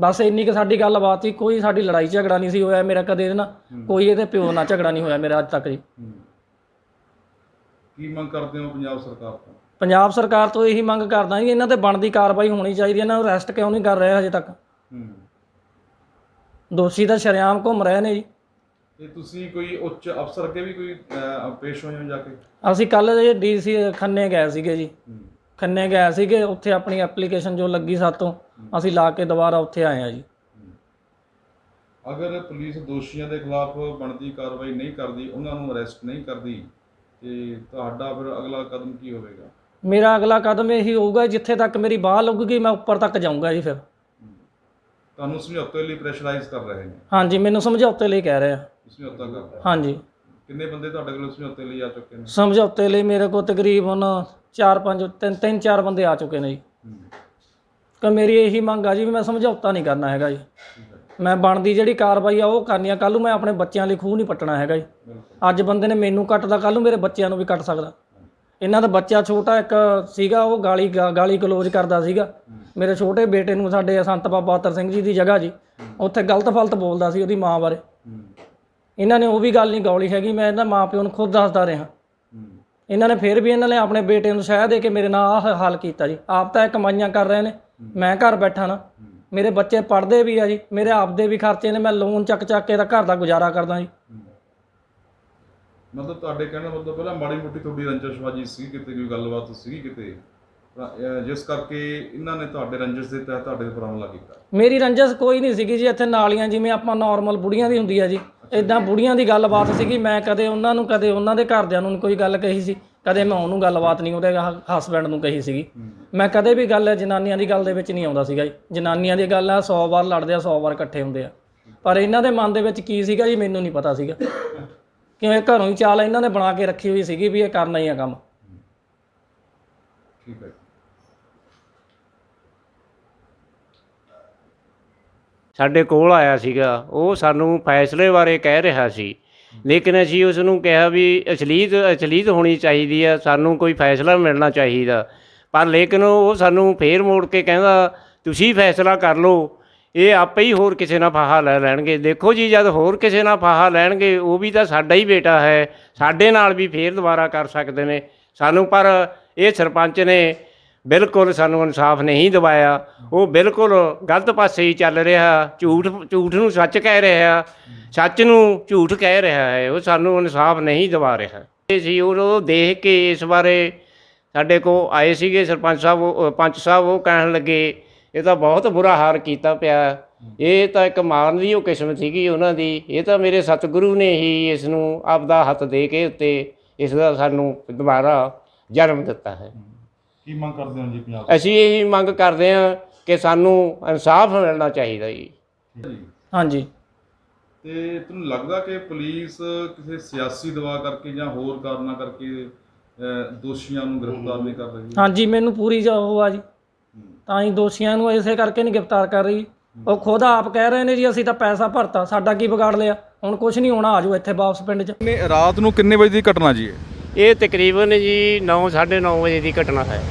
ਬਸ ਇੰਨੀ ਕੁ ਸਾਡੀ ਗੱਲਬਾਤ ਸੀ ਕੋਈ ਸਾਡੀ ਲੜਾਈ ਝਗੜਾ ਨਹੀਂ ਸੀ ਹੋਇਆ ਮੇਰਾ ਕਦੇ ਇਹਦੇ ਨਾਲ। ਕੋਈ ਇਹਦੇ ਪਿਓ ਨਾਲ ਝਗੜਾ ਨਹੀਂ ਹੋਇਆ ਮੇਰਾ ਅੱਜ ਤੱਕ ਜੀ। ਹੂੰ। ਕੀ ਮੰਗ ਕਰਦੇ ਹੋ ਪੰਜਾਬ ਸਰਕਾਰ ਤੋਂ? ਪੰਜਾਬ ਸਰਕਾਰ ਤੋਂ ਇਹੀ ਮੰਗ ਕਰਦਾ ਜੀ ਇਹਨਾਂ ਤੇ ਬਣਦੀ ਕਾਰਵਾਈ ਹੋਣੀ ਚਾਹੀਦੀ ਹੈ ਇਹਨਾਂ ਨੂੰ ਅਰੈਸਟ ਕਿਉਂ ਨਹੀਂ ਕਰ ਰਹੇ ਹਜੇ ਤੱਕ? ਹੂੰ। ਦੋਸ਼ੀ ਤਾਂ ਸ਼ਰੇਆਮ ਘੁੰਮ ਰਹੇ ਨੇ ਜੀ। ਤੇ ਤੁਸੀਂ ਕੋਈ ਉੱਚ ਅਫਸਰ ਅੱਗੇ ਵੀ ਕੋਈ ਅਹ, ਪੇਸ਼ ਹੋਏ ਹੋ ਜਾ ਕੇ? ਅਸੀਂ ਕੱਲ ਜੇ ਡੀਸੀ ਖੰਨੇ ਗਏ ਸੀਗੇ ਜੀ। ਖੰਨੇ ਗਏ ਸੀਗੇ ਉੱਥੇ ਆਪਣੀ ਐਪਲੀਕੇਸ਼ਨ ਜੋ ਲੱਗੀ ਸਾਤੋਂ ਅਸੀਂ ਲਾ ਕੇ ਦੁਬਾਰਾ ਉੱਥੇ ਆਏ ਆ ਜੀ। ਅਗਰ ਪੁਲਿਸ ਦੋਸ਼ੀਆਂ ਦੇ ਖਿਲਾਫ ਬਣਦੀ ਕਾਰਵਾਈ ਨਹੀਂ ਕਰਦੀ ਉਹਨਾਂ ਨੂੰ ਅਰੈਸਟ ਨਹੀਂ ਕਰਦੀ ਤੇ ਤੁਹਾਡਾ ਫਿਰ ਅਗਲਾ ਕਦਮ ਕੀ ਹੋਵੇਗਾ? ਮੇਰਾ ਅਗਲਾ ਕਦਮ ਇਹੀ ਹੋਊਗਾ ਜਿੱਥੇ ਤੱਕ ਮੇਰੀ ਬਾਹ ਲੱਗੂਗੀ ਮੈਂ ਉੱਪਰ ਤੱਕ ਜਾਊਂਗਾ ਜੀ ਫਿਰ। ਤੁਹਾਨੂੰ ਸਮਝੌਤੇ ਲਈ ਪ੍ਰੈਸ਼ਰਾਈਜ਼ ਕਰ ਰਹੇ ਨੇ? ਹਾਂਜੀ ਮੈਨੂੰ ਸਮਝੌਤੇ ਲਈ ਕਹਿ ਰਹੇ। ਆ ਸਮਝੌਤਾ ਕਰ ਰਹੇ ਹਾਂਜੀ। ਕਿੰਨੇ ਬੰਦੇ ਤੁਹਾਡੇ ਕੋਲ ਸਮਝੌਤੇ ਲਈ ਆ ਚੁੱਕੇ ਨੇ? ਸਮਝੌਤੇ ਲਈ ਮੇਰੇ ਕੋਲ ਤਕਰੀਬਨ 4 5 ਤਿੰਨ ਤਿੰਨ ਚਾਰ ਬੰਦੇ ਆ ਚੁੱਕੇ ਨੇ ਜੀ। ਕਿ ਮੇਰੀ ਇਹੀ ਮੰਗ ਆ ਜੀ ਵੀ ਮੈਂ ਸਮਝੌਤਾ ਨਹੀਂ ਕਰਨਾ ਹੈਗਾ ਜੀ। ਮੈਂ ਬਣਦੀ ਜਿਹੜੀ ਕਾਰਵਾਈ ਆ ਉਹ ਕਰਨੀ ਆ ਕੱਲ ਨੂੰ ਮੈਂ ਆਪਣੇ ਬੱਚਿਆਂ ਲਈ ਖੂਹ ਨਹੀਂ ਪੱਟਣਾ ਹੈਗਾ ਜੀ। ਅੱਜ ਬੰਦੇ ਨੇ ਮੈਨੂੰ ਕੱਟਦਾ ਕੱਲ ਨੂੰ ਮੇਰੇ ਬੱਚਿਆਂ ਨੂੰ ਵੀ ਕੱਟ ਸਕਦਾ। ਇਹਨਾਂ ਦਾ ਬੱਚਾ ਛੋਟਾ ਇੱਕ ਸੀਗਾ, ਉਹ ਗਾਲੀ ਗਾ- ਗਾਲੀ ਕਲੋਜ ਕਰਦਾ ਸੀਗਾ। ਮੇਰੇ ਛੋਟੇ ਬੇਟੇ ਨੂੰ ਸਾਡੇ ਸੰਤ ਬਾਬਾ ਅਤਰ ਸਿੰਘ ਜੀ ਦੀ ਜਗ੍ਹਾ ਜੀ, ਉੱਥੇ ਗਲਤ ਫਲਤ ਬੋਲਦਾ ਸੀ ਉਹਦੀ ਮਾਂ ਬਾਰੇ। ਇਹਨਾਂ ਨੇ ਉਹ ਵੀ ਗੱਲ ਨਹੀਂ ਗੌਲੀ ਹੈਗੀ, ਮੈਂ ਇਹਦਾ ਮਾਂ ਪਿਓ ਨੂੰ ਖੁਦ ਦੱਸਦਾ ਰਿਹਾ। ਇਹਨਾਂ ਨੇ ਫਿਰ ਵੀ ਇਹਨਾਂ ਨੇ ਆਪਣੇ ਬੇਟੇ ਨੂੰ ਸ਼ਹਿ ਦੇ ਕੇ ਮੇਰੇ ਨਾਲ ਆਹ ਹਾਲ ਕੀਤਾ ਜੀ। ਆਪ ਤਾਂ ਇਹ ਕਮਾਈਆਂ ਕਰ ਰਹੇ ਨੇ, ਮੈਂ ਘਰ ਬੈਠਾ ਨਾ। ਮੇਰੇ ਬੱਚੇ ਪੜ੍ਹਦੇ ਵੀ ਆ ਜੀ, ਮੇਰੇ ਆਪਦੇ ਵੀ ਖਰਚੇ ਨੇ, ਮੈਂ ਲੋਨ ਚੱਕ ਚੱਕ ਕੇ ਤਾਂ ਘਰ ਦਾ ਗੁਜ਼ਾਰਾ ਕਰਦਾ ਜੀ। ਮਤਲਬ ਤੁਹਾਡੇ ਕਹਿਣ ਦਾ ਮਤਲਬ ਪਹਿਲਾਂ ਮਾੜੀ ਮੋਟੀ ਤੁਹਾਡੀ ਰੰਜਿਸ਼ਬਾਜੀ ਸੀ ਕਿਤੇ ਕੋਈ ਗੱਲਬਾਤ ਸੀ ਕਿਤੇ? ਜਿਸ ਕਰਕੇ ਇਹਨਾਂ ਨੇ ਤੁਹਾਡੇ ਰੰਜਿਸ਼ ਦੇ ਤਹਿਤ ਤੁਹਾਡੇ ਉੱਪਰ ਹਮਲਾ ਕੀਤਾ। ਮੇਰੀ ਰੰਜਸ ਕੋਈ ਨਹੀਂ ਸੀਗੀ ਜੀ ਇੱਥੇ ਨਾਲੀਆਂ ਜਿਵੇਂ ਆਪਾਂ ਨਾਰਮਲ ਬੁੜੀਆਂ ਦੀ ਹੁੰਦੀ ਆ ਜੀ ਇਦਾਂ ਬੁੜੀਆਂ ਦੀ ਗੱਲਬਾਤ ਸੀਗੀ ਮੈਂ ਕਦੇ ਉਹਨਾਂ ਨੂੰ ਕਦੇ ਉਹਨਾਂ ਦੇ ਘਰਦਿਆਂ ਨੂੰ ਨੀ ਕੋਈ ਗੱਲ ਕਹੀ ਸੀ ਕਦੇ ਮੈਂ ਉਹਨੂੰ ਗੱਲਬਾਤ ਨਹੀਂ ਉਹਦੇ ਹਸਬੈਂਡ ਨੂੰ ਕਹੀ ਸੀਗੀ। ਮੈਂ ਕਦੇ ਵੀ ਗੱਲ ਜਨਾਨੀਆਂ ਦੀ ਗੱਲ ਦੇ ਵਿੱਚ ਨਹੀਂ ਆਉਂਦਾ ਸੀਗਾ ਜੀ ਜਨਾਨੀਆਂ ਦੀ ਗੱਲ ਆ 100 ਵਾਰ ਲੜਦੇ ਆ 100 ਵਾਰ ਇਕੱਠੇ ਹੁੰਦੇ ਆ। ਪਰ ਇਹਨਾਂ ਦੇ ਮਨ ਦੇ ਵਿੱਚ ਕੀ ਸੀਗਾ ਜੀ ਮੈਨੂੰ ਨਹੀਂ ਪਤਾ ਸੀਗਾ। ਕਿਵੇਂ ਘਰੋਂ ਹੀ ਚਾਲ ਇਹਨਾਂ ਨੇ ਬਣਾ ਕੇ ਰੱਖੀ ਹੋਈ ਸੀਗੀ ਵੀ ਇਹ ਕਰਨਾ ਹੀ ਆ ਕੰਮ। ਠੀਕ ਹੈ ਸਾਡੇ ਕੋਲ ਆਇਆ ਸੀਗਾ ਉਹ ਸਾਨੂੰ ਫੈਸਲੇ ਬਾਰੇ ਕਹਿ ਰਿਹਾ ਸੀ। ਲੇਕਿਨ ਅਸੀਂ ਉਸ ਨੂੰ ਕਿਹਾ ਵੀ ਅਸਲੀਤ ਅਸਲੀਤ ਹੋਣੀ ਚਾਹੀਦੀ ਆ ਸਾਨੂੰ ਕੋਈ ਫੈਸਲਾ ਮਿਲਣਾ ਚਾਹੀਦਾ। ਪਰ ਲੇਕਿਨ ਉਹ ਸਾਨੂੰ ਫੇਰ ਮੋੜ ਕੇ ਕਹਿੰਦਾ ਤੁਸੀਂ ਫੈਸਲਾ ਕਰ ਲਓ ਇਹ ਆਪੇ ਹੀ ਹੋਰ ਕਿਸੇ ਨਾਲ ਫਾਹਾ ਲੈ ਲੈਣਗੇ। ਦੇਖੋ ਜੀ, ਜਦ ਹੋਰ ਕਿਸੇ ਨਾਲ ਫਾਹਾ ਲੈਣਗੇ, ਉਹ ਵੀ ਤਾਂ ਸਾਡਾ ਹੀ ਬੇਟਾ ਹੈ। ਸਾਡੇ ਨਾਲ ਵੀ ਫੇਰ ਦੁਬਾਰਾ ਕਰ ਸਕਦੇ ਨੇ। ਸਾਨੂੰ ਪਰ ਇਹ ਸਰਪੰਚ ਨੇ ਬਿਲਕੁਲ ਸਾਨੂੰ ਇਨਸਾਫ ਨਹੀਂ ਦਿਵਾਇਆ। ਉਹ ਬਿਲਕੁਲ ਗਲਤ ਪਾਸੇ ਹੀ ਚੱਲ ਰਿਹਾ। ਝੂਠ ਝੂਠ ਨੂੰ ਸੱਚ ਕਹਿ ਰਿਹਾ। ਸੱਚ ਨੂੰ ਝੂਠ ਕਹਿ ਰਿਹਾ ਹੈ। ਉਹ ਸਾਨੂੰ ਇਨਸਾਫ ਨਹੀਂ ਦਿਵਾ ਰਿਹਾ। ਇਹ ਸੀ ਉਹ ਦੇਖ ਕੇ ਇਸ ਬਾਰੇ ਸਾਡੇ ਕੋ ਆਏ ਸੀਗੇ ਸਰਪੰਚ ਸਾਹਿਬ, ਉਹ- ਪੰਚ ਸਾਹਿਬ, ਉਹ ਕਹਿਣ ਲੱਗੇ ਇਹ ਤਾਂ ਬਹੁਤ ਬੁਰਾ ਹਾਲ ਕੀਤਾ ਪਿਆ। ਇਹ ਤਾਂ ਇੱਕ ਮਾਰਨ ਦੀ ਉਹ ਕਿਸਮ ਸੀਗੀ ਉਹਨਾਂ ਦੀ। ਇਹ ਤਾਂ ਮੇਰੇ ਸਤਿਗੁਰੂ ਨੇ ਹੀ ਇਸ ਨੂੰ ਆਪਦਾ ਹੱਥ ਦੇ ਕੇ ਉੱਤੇ ਇਸ ਦਾ ਸਾਨੂੰ ਦੁਬਾਰਾ ਜਨਮ ਦਿੱਤਾ ਹੈ। ਕੀ ਮੰਗ ਕਰਦੇ ਹੋ ਜੀ ਪੰਜਾਬ ਅਸੀਂ ਇਹੀ ਮੰਗ ਕਰਦੇ ਹਾਂ ਕਿ ਸਾਨੂੰ ਇਨਸਾਫ ਮਿਲਣਾ ਚਾਹੀਦਾ ਜੀ। ਹਾਂਜੀ। ਤੇ ਤੁਹਾਨੂੰ ਲੱਗਦਾ ਕਿ ਪੁਲਿਸ ਕਿਸੇ ਸਿਆਸੀ ਦਬਾਅ ਕਰਕੇ ਜਾਂ ਹੋਰ ਕਾਰਨਾਂ ਕਰਕੇ ਦੋਸ਼ੀਆਂ ਨੂੰ ਗ੍ਰਿਫਤਾਰ ਨਹੀਂ ਕਰ ਰਹੀ? ਹਾਂਜੀ ਮੈਨੂੰ ਪੂਰੀ ਜੋ ਉਹ ਆ ਜੀ। ਤਾਂ ਹੀ ਦੋਸ਼ੀਆਂ ਨੂੰ ਇਸੇ ਕਰਕੇ ਨਹੀਂ ਗ੍ਰਿਫਤਾਰ ਕਰ ਰਹੀ। ਉਹ ਖੁਦ ਆਪ ਕਹਿ ਰਹੇ ਨੇ ਜੀ ਅਸੀਂ ਤਾਂ ਪੈਸਾ ਭਰਤਾ ਸਾਡਾ ਕੀ ਵਿਗਾੜ ਲਿਆ? ਹੁਣ ਕੁਝ ਨਹੀਂ ਹੋਣਾ ਆਜੋ ਇੱਥੇ ਵਾਪਸ ਪਿੰਡ 'ਚ। ਨੇ ਰਾਤ ਨੂੰ ਕਿੰਨੇ ਵਜੇ ਦੀ ਘਟਨਾ ਜੀ ਇਹ? ਇਹ ਤਕਰੀਬਨ ਜੀ 9:30 ਵਜੇ ਦੀ ਘਟਨਾ ਹੈ।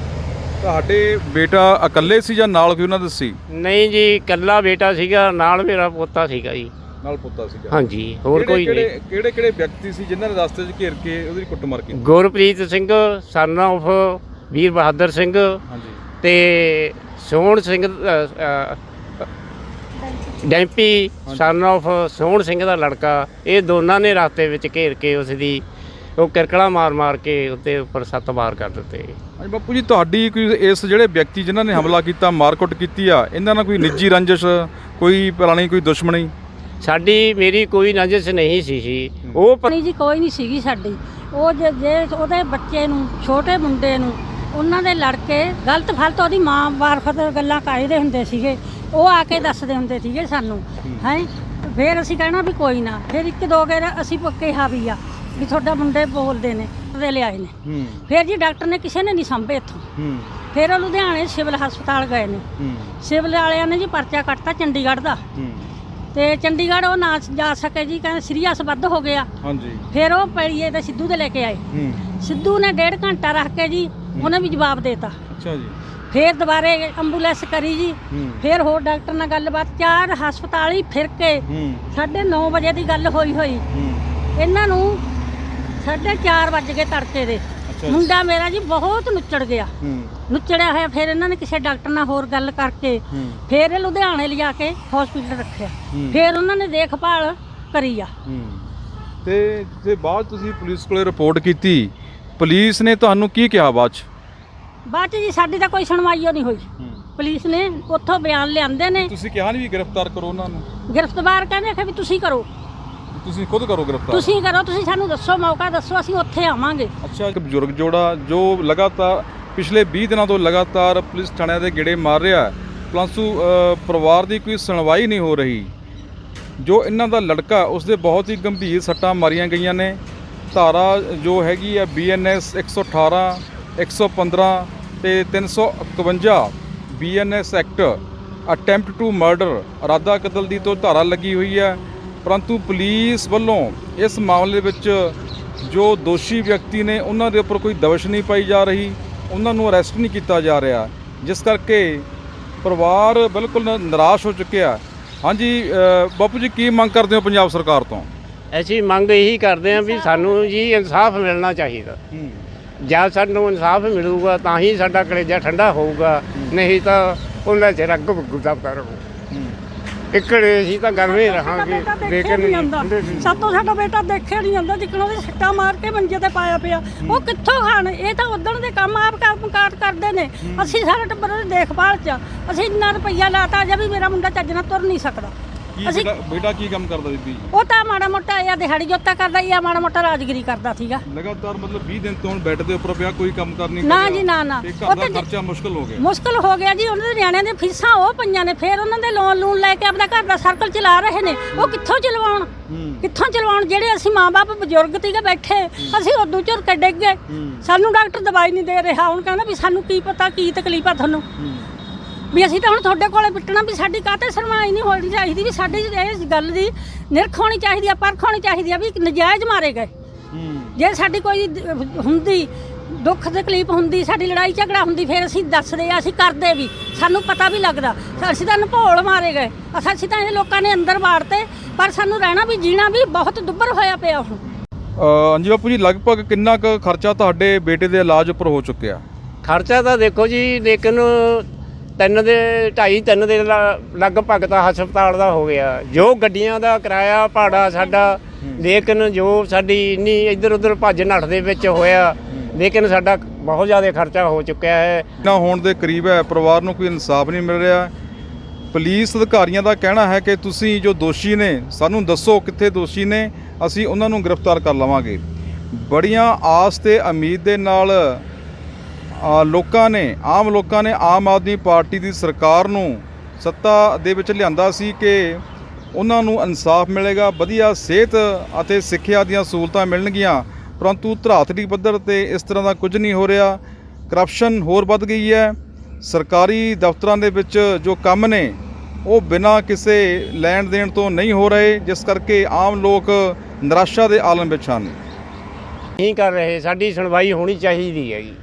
ਤੁਹਾਡੇ ਬੇਟਾ ਇਕੱਲੇ ਸੀ ਜਾਂ ਨਾਲ ਕੋਈ ਉਹਨਾਂ ਦੇ ਸੀ? ਨਹੀਂ ਜੀ ਇਕੱਲਾ ਬੇਟਾ ਸੀਗਾ ਨਾਲ ਮੇਰਾ ਪੋਤਾ ਸੀਗਾ ਜੀ। ਨਾਲ ਪੁੱਤਾ ਸੀਗਾ। ਹਾਂਜੀ ਹੋਰ ਕੋਈ ਨਹੀਂ। ਕਿਹੜੇ ਕਿਹੜੇ ਕਿਹੜੇ ਵਿਅਕਤੀ ਸੀ ਜਿਨ੍ਹਾਂ ਨੇ ਰਸਤੇ 'ਚ ਘੇਰ ਕੇ ਉਹਦੀ ਕੁੱਟਮਾਰ ਕੀਤੀ? ਗੁਰਪ੍ਰੀਤ ਸਿੰਘ ਸਨ ਆਫ ਵੀਰ ਬਹਾਦਰ ਸਿੰਘ ਹਾਂਜੀ। ਤੇ ਸੋਹਣ ਸਿੰਘ ਅ, ਅ, ਡੈਂਪੀ ਸਨ ਆਫ ਸੋਹਣ ਸਿੰਘ ਦਾ ਲੜਕਾ ਇਹ ਦੋਨਾਂ ਨੇ ਰਸਤੇ ਵਿੱਚ ਘੇਰ ਕੇ ਉਸ ਦੀ ਉਹ ਕਿਰਕੜਾ ਮਾਰ ਮਾਰ ਕੇ ਉੱਤੇ ਉੱਪਰ ਸੱਤ ਵਾਰ ਕਰ ਦਿੱਤੇ। ਹਾਂਜੀ ਬਾਪੂ ਜੀ ਤੁਹਾਡੀ ਕੋਈ ਇਸ ਜਿਹੜੇ ਵਿਅਕਤੀ ਜਿਨ੍ਹਾਂ ਨੇ ਹਮਲਾ ਕੀਤਾ ਮਾਰਕੁੱਟ ਕੀਤੀ ਆ ਇਹਨਾਂ ਨਾਲ ਕੋਈ ਨਿੱਜੀ ਰੰਜਿਸ਼ ਕੋਈ ਪੁਰਾਣੀ ਕੋਈ ਦੁਸ਼ਮਣੀ? ਸਾਡੀ ਮੇਰੀ ਕੋਈ ਨਜਿਸ ਨਹੀਂ ਸੀ ਸੀ ਉਹ ਨਹੀਂ ਜੀ ਕੋਈ ਨਹੀਂ ਸੀਗੀ ਸਾਡੀ। ਉਹ ਜੇ ਜੇ ਉਹਦੇ ਬੱਚੇ ਨੂੰ ਛੋਟੇ ਮੁੰਡੇ ਨੂੰ ਉਹਨਾਂ ਦੇ ਲੜਕੇ ਗਲਤ ਫਲਤ ਉਹਦੀ ਮਾਂ ਮਾਰਫਤ ਗੱਲਾਂ ਕਾਇਦੇ ਹੁੰਦੇ ਸੀਗੇ। ਉਹ ਆ ਕੇ ਦੱਸਦੇ ਹੁੰਦੇ ਸੀਗੇ ਸਾਨੂੰ ਹੈ? ਫਿਰ ਅਸੀਂ ਕਹਿਣਾ ਵੀ ਕੋਈ ਨਾ ਫਿਰ ਇੱਕ ਦੋ ਗੇਰ ਅਸੀਂ ਪੱਕੇ ਹਾਵੀ ਆ ਵੀ ਤੁਹਾਡਾ ਮੁੰਡੇ ਬੋਲਦੇ ਨੇ ਉਹਦੇ ਲਿਆਏ ਨੇ। ਫਿਰ ਜੀ ਡਾਕਟਰ ਨੇ ਕਿਸੇ ਨੇ ਨਹੀਂ ਸੰਭੇ ਇੱਥੋਂ। ਫਿਰ ਉਹ ਲੁਧਿਆਣੇ ਸਿਵਲ ਹਸਪਤਾਲ ਗਏ ਨੇ। ਸਿਵਲ ਵਾਲਿਆਂ ਨੇ ਜੀ ਪਰਚਾ ਕੱਟਤਾ ਚੰਡੀਗੜ੍ਹ ਦਾ। ਤੇ ਚੰਡੀਗੜ੍ਹ ਉਹ ਨਾ ਜਾ ਸਕੇ ਜੀ ਕਹਿੰਦੇ ਸੀਰੀਅਸ ਵੱਧ ਹੋ ਗਿਆ ਹਾਂਜੀ। ਫਿਰ ਉਹ ਪੜੀਏ ਤੇ ਸਿੱਧੂ ਦੇ ਲੈ ਕੇ ਆਏ। ਹੂੰ। ਸਿੱਧੂ ਨੇ ਡੇਢ ਘੰਟਾ ਰੱਖ ਕੇ ਜੀ ਉਹਨੇ ਵੀ ਜਵਾਬ ਦੇਤਾ। ਅੱਛਾ ਜੀ। ਫਿਰ ਦੁਬਾਰੇ ਐਂਬੂਲੈਂਸ ਕਰੀ ਜੀ। ਫਿਰ ਹੋਰ ਡਾਕਟਰ ਨਾਲ ਗੱਲਬਾਤ ਚਾਰ ਹਸਪਤਾਲ ਹੀ ਫਿਰ ਕੇ ਹੂੰ। 9:30 ਵਜੇ ਦੀ ਗੱਲ ਹੋਈ ਹੋਈ। ਇਹਨਾਂ ਨੂੰ 4:30 ਵੱਜ ਤੜਕੇ ਦੇ। ਮੁੰਡਾ ਮੇਰਾ ਜੀ ਬਹੁਤ ਨੁੱਚੜ ਗਿਆ। ਨੁੱਚੜਿਆ ਹੋਇਆ ਫਿਰ ਇਹਨਾਂ ਨੇ ਕਿਸੇ ਡਾਕਟਰ ਨਾਲ ਹੋਰ ਗੱਲ ਕਰਕੇ ਫਿਰ ਇਹ ਲੁਧਿਆਣੇ ਲਿਜਾ ਕੇ ਹਸਪੀਟਲ ਰੱਖਿਆ। ਫਿਰ ਉਹਨਾਂ ਨੇ ਦੇਖਭਾਲ ਕਰੀ ਆ। ਤੇ ਤੇ ਬਾਅਦ ਤੁਸੀਂ ਪੁਲਿਸ ਕੋਲੇ ਰਿਪੋਰਟ ਕੀਤੀ ਪੁਲਿਸ ਨੇ ਤੁਹਾਨੂੰ ਕੀ ਕਿਹਾ ਬਾਅਦ ਚ? ਬਾਅਦ ਚ ਜੀ ਸਾਡੀ ਤਾਂ ਕੋਈ ਸੁਣਵਾਈ ਨਹੀਂ ਹੋਈ। ਪੁਲਿਸ ਨੇ ਉੱਥੋਂ ਬਿਆਨ ਲਿਆਂਦੇ ਨੇ। ਤੁਸੀਂ ਕਿਹਾ ਨਹੀਂ ਵੀ ਗ੍ਰਿਫਤਾਰ ਕਰੋ ਉਹਨਾਂ ਨੂੰ? ਗ੍ਰਿਫਤਾਰ ਕਹਿੰਦੇ ਕਿ ਵੀ ਤੁਸੀਂ ਕਰੋ। ਤੁਸੀਂ ਖੁਦ ਕਰੋ ਗ੍ਰਿਫਤਾਰ? ਤੁਸੀਂ ਕਰੋ ਤੁਸੀਂ ਸਾਨੂੰ ਦੱਸੋ ਮੌਕਾ ਦੱਸੋ ਅਸੀਂ ਉੱਥੇ ਆਵਾਂਗੇ। ਅੱਛਾ ਇੱਕ ਬਜ਼ੁਰਗ ਜੋੜਾ ਜੋ ਲਗਾਤਾਰ ਪਿਛਲੇ 20 ਦਿਨਾਂ ਤੋਂ ਲਗਾਤਾਰ ਪੁਲਿਸ ਥਾਣਿਆਂ ਦੇ ਗੇੜੇ ਮਾਰ ਰਿਹਾ ਹੈ। ਪਰੰਤੂ ਪਰਿਵਾਰ ਦੀ ਕੋਈ ਸੁਣਵਾਈ ਨਹੀਂ ਹੋ ਰਹੀ। ਜੋ ਇਹਨਾਂ ਦਾ ਲੜਕਾ, ਉਸਦੇ ਬਹੁਤ ਹੀ ਗੰਭੀਰ ਸੱਟਾਂ ਮਾਰੀਆਂ ਗਈਆਂ ਨੇ। ਧਾਰਾ ਜੋ ਹੈਗੀ ਹੈ ਬੀਐਨਐਸ 118 115 ਤੇ 351 BNS act, attempt to murder ਅਰਾਦਾ ਕਤਲ ਦੀ ਤੋਂ ਧਾਰਾ ਲੱਗੀ ਹੋਈ ਹੈ। ਪਰੰਤੂ ਪੁਲਿਸ ਵੱਲੋਂ ਇਸ ਮਾਮਲੇ ਵਿੱਚ ਜੋ ਦੋਸ਼ੀ ਵਿਅਕਤੀ ਨੇ, ਉਹਨਾਂ ਦੇ ਉੱਪਰ ਕੋਈ ਦਬਸ਼ ਨਹੀਂ ਪਾਈ ਜਾ ਰਹੀ। ਉਹਨਾਂ ਨੂੰ ਅਰੈਸਟ ਨਹੀਂ ਕੀਤਾ ਜਾ ਰਿਹਾ। ਜਿਸ ਕਰਕੇ ਪਰਿਵਾਰ ਬਿਲਕੁਲ ਨਿਰਾਸ਼ ਹੋ ਚੁੱਕਿਆ ਹਾਂਜੀ ਬਾਪੂ ਜੀ ਕੀ ਮੰਗ ਕਰਦੇ ਹੋ ਪੰਜਾਬ ਸਰਕਾਰ ਤੋਂ? ਅਸੀਂ ਮੰਗ ਇਹੀ ਕਰਦੇ ਹਾਂ ਵੀ ਸਾਨੂੰ ਜੀ ਇਨਸਾਫ ਮਿਲਣਾ ਚਾਹੀਦਾ। ਜਦ ਸਾਨੂੰ ਇਨਸਾਫ ਮਿਲੂਗਾ ਤਾਂ ਹੀ ਸਾਡਾ ਕਲੇਜਾ ਠੰਡਾ ਹੋਊਗਾ। ਨਹੀਂ ਤਾਂ ਉਹਨਾਂ ਚ ਰੱਗ ਗੁੱਦਾ ਕਰੋ ਇਕੜੇ ਅਸੀਂ ਤਾਂ ਗਰਮੇ ਰਹਾਂਗੇ ਲੇਕਿਨ ਸਾਤੋਂ ਸਾਡਾ ਬੇਟਾ ਦੇਖਿਆ ਨਹੀਂ ਜਾਂਦਾ ਜਿੱਕਣ ਉਹਦੇ ਸੱਟਾਂ ਮਾਰ ਕੇ ਮੰਜੇ ਤੇ ਪਾਇਆ ਪਿਆ। ਉਹ ਕਿੱਥੋਂ ਖਾਣ? ਇਹ ਤਾਂ ਉਦਣ ਦੇ ਕੰਮ ਆਪ ਕੰਮ ਕਾਰ ਕਰਦੇ ਨੇ। ਅਸੀਂ ਸਾਰਾ ਟੱਬਰ ਦੇਖਭਾਲ ਚ ਅਸੀਂ ਇੰਨਾ ਰੁਪਈਆ ਲਾਤਾ ਜੇ ਵੀ ਮੇਰਾ ਮੁੰਡਾ ਚੱਜ ਨਾਲ ਤੁਰ ਨਹੀਂ ਸਕਦਾ। ਕੀ ਅਸੀਂ- ਬੇਟਾ ਬੇਟਾ ਕੀ ਕੰਮ ਕਰਦਾ ਬੀਬੀ? ਉਹ ਤਾਂ ਮਾੜਾ ਮੋਟਾ ਇਹ ਦਿਹਾੜੀ ਜੋਤਾ ਕਰਦਾ ਇਹ ਮਾੜਾ ਮੋਟਾ ਰਾਜਗਰੀ ਕਰਦਾ ਸੀਗਾ। ਲਗਾਤਾਰ ਮਤਲਬ 20 ਦਿਨ ਤੋਂ ਹੁਣ ਬੈੱਡ ਦੇ ਉੱਪਰ ਪਿਆ ਕੋਈ ਕੰਮ ਕਰ ਨਹੀਂ ਨਾ ਕਰ ਰਿਹਾ। ਜੀ, ਨਾ, ਨਾ। ਤੇ ਉਹ ਘਰ ਦਾ ਤਾਂ ਖਰਚਾ ਮੁਸ਼ਕਲ ਹੋ ਗਿਆ। ਮੁਸ਼ਕਲ ਹੋ ਗਿਆ ਜੀ ਉਹਨਾਂ ਦੇ ਨਿਆਣਿਆਂ ਦੀਆਂ ਫੀਸਾਂ ਉਹ ਪਈਆਂ ਨੇ ਫਿਰ ਉਹਨਾਂ ਦੇ ਲੋਨ ਲੂਨ ਲੈ ਕੇ ਆਪਣਾ ਘਰ ਦਾ ਸਰਕਲ ਚਲਾ ਰਹੇ ਨੇ। ਉਹ ਕਿੱਥੋਂ ਚਲਵਾਉਣ? ਕਿੱਥੋਂ ਚਲਵਾਉਣ? ਜਿਹੜੇ ਅਸੀਂ ਮਾਂ-ਬਾਪ ਬਜ਼ੁਰਗ ਤੀਗੇ ਬੈਠੇ ਅਸੀਂ ਉਦੋਂ ਝੁਰ ਕੇ ਡਿੱਗ ਗਏ। ਸਾਨੂੰ ਡਾਕਟਰ ਦਵਾਈ ਨਹੀਂ ਦੇ ਰਿਹਾ ਹੁਣ ਕਹਿੰਦਾ ਵੀ ਸਾਨੂੰ ਕੀ ਪਤਾ ਕੀ ਤਕਲੀਫ ਆ ਤੁਹਾਨੂੰ। ਵੀ ਅਸੀਂ ਤਾਂ ਹੁਣ ਤੁਹਾਡੇ ਕੋਲੇ ਪਿੱਟਣਾ ਵੀ ਸਾਡੀ ਕਾਹਤੇ ਸਰਮਾਈ ਨਹੀਂ ਹੋਣੀ ਚਾਹੀਦੀ ਵੀ ਸਾਡੀ ਇਸ ਗੱਲ ਦੀ ਨਿਰਖ ਹੋਣੀ ਚਾਹੀਦੀ ਆ ਪਰਖ ਹੋਣੀ ਚਾਹੀਦੀ ਆ ਵੀ ਨਜਾਇਜ਼ ਮਾਰੇ ਗਏ। ਜੇ ਸਾਡੀ ਕੋਈ ਹੁੰਦੀ ਦੁੱਖ ਤਕਲੀਫ ਹੁੰਦੀ ਸਾਡੀ ਲੜਾਈ ਝਗੜਾ ਹੁੰਦੀ ਫਿਰ ਅਸੀਂ ਦੱਸਦੇ ਆ ਅਸੀਂ ਕਰਦੇ ਵੀ ਸਾਨੂੰ ਪਤਾ ਵੀ ਲੱਗਦਾ ਅਸੀਂ ਤਾਂ ਨਭੋਲ ਮਾਰੇ ਗਏ। ਅਸਾਂ- ਤਾਂ ਇਹ ਲੋਕਾਂ ਨੇ ਅੰਦਰ ਵਾੜਤੇ ਪਰ ਸਾਨੂੰ ਰਹਿਣਾ ਵੀ ਜੀਣਾ ਵੀ ਬਹੁਤ ਦੁੱਬਰ ਹੋਇਆ ਪਿਆ ਹੁਣ। ਅ, ਹਾਂਜੀ ਬਾਪੂ ਜੀ ਲਗਭਗ ਕਿੰਨਾ ਕੁ ਖਰਚਾ ਤੁਹਾਡੇ ਬੇਟੇ ਦੇ ਇਲਾਜ ਉੱਪਰ ਹੋ ਚੁੱਕਿਆ? ਖਰਚਾ ਤਾਂ ਦੇਖੋ ਜੀ ਲੇਕਿਨ ਤਿੰਨ ਦੇ ਢਾਈ ਤਿੰਨ ਦੇ ਲ- ਲਗਭਗ ਤਾਂ ਹਸਪਤਾਲ ਦਾ ਹੋ ਗਿਆ। ਜੋ ਗੱਡੀਆਂ ਦਾ ਕਿਰਾਇਆ ਭਾੜਾ ਸਾਡਾ ਲੇਕਿਨ ਜੋ ਸਾਡੀ ਇੰਨੀ ਇੱਧਰ ਉੱਧਰ ਭੱਜ ਨੱਠ ਦੇ ਵਿੱਚ ਹੋਇਆ ਲੇਕਿਨ ਸਾਡਾ ਬਹੁਤ ਜ਼ਿਆਦਾ ਖਰਚਾ ਹੋ ਚੁੱਕਿਆ ਹੈ। ਨਾ ਹੋਣ ਦੇ ਕਰੀਬ ਹੈ ਪਰਿਵਾਰ ਨੂੰ ਕੋਈ ਇਨਸਾਫ ਨਹੀਂ ਮਿਲ ਰਿਹਾ। ਪੁਲਿਸ ਅਧਿਕਾਰੀਆਂ ਦਾ ਕਹਿਣਾ ਹੈ ਕਿ ਤੁਸੀਂ ਜੋ ਦੋਸ਼ੀ ਨੇ ਸਾਨੂੰ ਦੱਸੋ ਕਿੱਥੇ ਦੋਸ਼ੀ ਨੇ ਅਸੀਂ ਉਹਨਾਂ ਨੂੰ ਗ੍ਰਿਫਤਾਰ ਕਰ ਲਵਾਂਗੇ। ਬੜੀਆਂ ਆਸ ਤੇ ਉਮੀਦ ਦੇ ਨਾਲ ਲੋਕਾਂ ਨੇ ਆਮ ਲੋਕਾਂ ਨੇ ਆਮ ਆਦਮੀ ਪਾਰਟੀ ਦੀ ਸਰਕਾਰ ਨੂੰ ਸੱਤਾ ਦੇ ਵਿੱਚ ਲਿਆਂਦਾ ਸੀ ਕਿ ਉਹਨਾਂ ਨੂੰ ਇਨਸਾਫ ਮਿਲੇਗਾ ਵਧੀਆ ਸਿਹਤ ਅਤੇ ਸਿੱਖਿਆ ਦੀਆਂ ਸਹੂਲਤਾਂ ਮਿਲਣਗੀਆਂ। ਪਰੰਤੂ ਧਰਾਤਰੀ ਪੱਧਰ ਤੇ ਇਸ ਤਰ੍ਹਾਂ ਦਾ ਕੁਝ ਨਹੀਂ ਹੋ ਰਿਹਾ। ਕਰਪਸ਼ਨ ਹੋਰ ਵੱਧ ਗਈ ਹੈ। ਸਰਕਾਰੀ ਦਫ਼ਤਰਾਂ ਦੇ ਵਿੱਚ ਜੋ ਕੰਮ ਨੇ ਉਹ ਬਿਨਾਂ ਕਿਸੇ ਲੈਣ ਦੇਣ ਤੋਂ ਨਹੀਂ ਹੋ ਰਹੇ ਜਿਸ ਕਰਕੇ ਆਮ ਲੋਕ ਨਿਰਾਸ਼ਾ ਦੇ ਆਲਮ ਵਿੱਚ ਹਨ। ਨਹੀਂ ਕਰ ਰਹੇ? ਸਾਡੀ ਸੁਣਵਾਈ ਹੋਣੀ ਚਾਹੀਦੀ ਹੈ ਜੀ।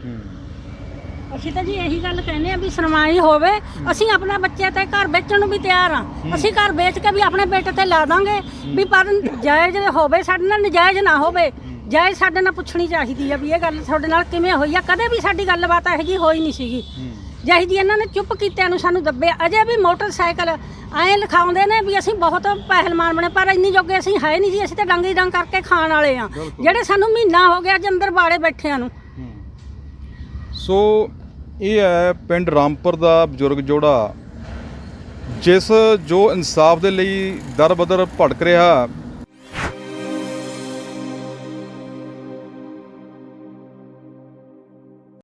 ਅਸੀਂ ਤਾਂ ਜੀ ਇਹੀ ਗੱਲ ਕਹਿੰਦੇ ਆ ਵੀ ਸਰਮਾਈ ਹੋਵੇ ਅਸੀਂ ਆਪਣੇ ਬੱਚੇ ਤੇ ਘਰ ਵੇਚਣ ਨੂੰ ਵੀ ਤਿਆਰ ਆ ਅਸੀਂ ਘਰ ਵੇਚ ਕੇ ਵੀ ਆਪਣੇ ਬੇਟੇ ਤੇ ਲਾ ਦਾਂਗੇ ਵੀ ਪਰ ਜਾਇਜ਼ ਹੋਵੇ ਸਾਡੇ ਨਾਲ ਨਜਾਇਜ਼ ਨਾ ਹੋਵੇ। ਜਾਇਜ਼ ਸਾਡੇ ਨਾਲ ਪੁੱਛਣੀ ਚਾਹੀਦੀ ਆ ਵੀ ਇਹ ਗੱਲ ਤੁਹਾਡੇ ਨਾਲ ਕਿਵੇਂ ਹੋਈ ਆ? ਕਦੇ ਵੀ ਸਾਡੀ ਗੱਲਬਾਤ ਇਹੋ ਜਿਹੀ ਹੋਈ ਨਹੀਂ ਸੀਗੀ। ਜਿਹੀ ਜੀ ਇਹਨਾਂ ਨੇ ਚੁੱਪ ਕੀਤਿਆਂ ਨੂੰ ਸਾਨੂੰ ਦੱਬਿਆ। ਅਜੇ ਵੀ ਮੋਟਰਸਾਈਕਲ ਐਂ ਲਿਖਾਉਂਦੇ ਨੇ ਵੀ ਅਸੀਂ ਬਹੁਤ ਪਹਿਲਵਾਨ ਬਣੇ ਪਰ ਇੰਨੀ ਜੋਗੇ ਅਸੀਂ ਹੈ ਨਹੀਂ ਜੀ। ਅਸੀਂ ਤਾਂ ਡੰਗੀ ਡੰਗ ਕਰਕੇ ਖਾਣ ਵਾਲੇ ਆ ਜਿਹੜੇ ਸਾਨੂੰ ਮਹੀਨਾ ਹੋ ਗਿਆ ਅੱਜ ਅੰਦਰ ਬਾੜੇ ਬੈਠਿਆਂ ਨੂੰ। ਸੋ ਇਹ ਹੈ ਪਿੰਡ ਰਾਮਪੁਰ ਦਾ ਬਜ਼ੁਰਗ ਜੋੜਾ, ਜਿਸ ਜੋ ਇਨਸਾਫ ਦੇ ਲਈ ਦਰ ਬਦਰ ਭੜਕ ਰਿਹਾ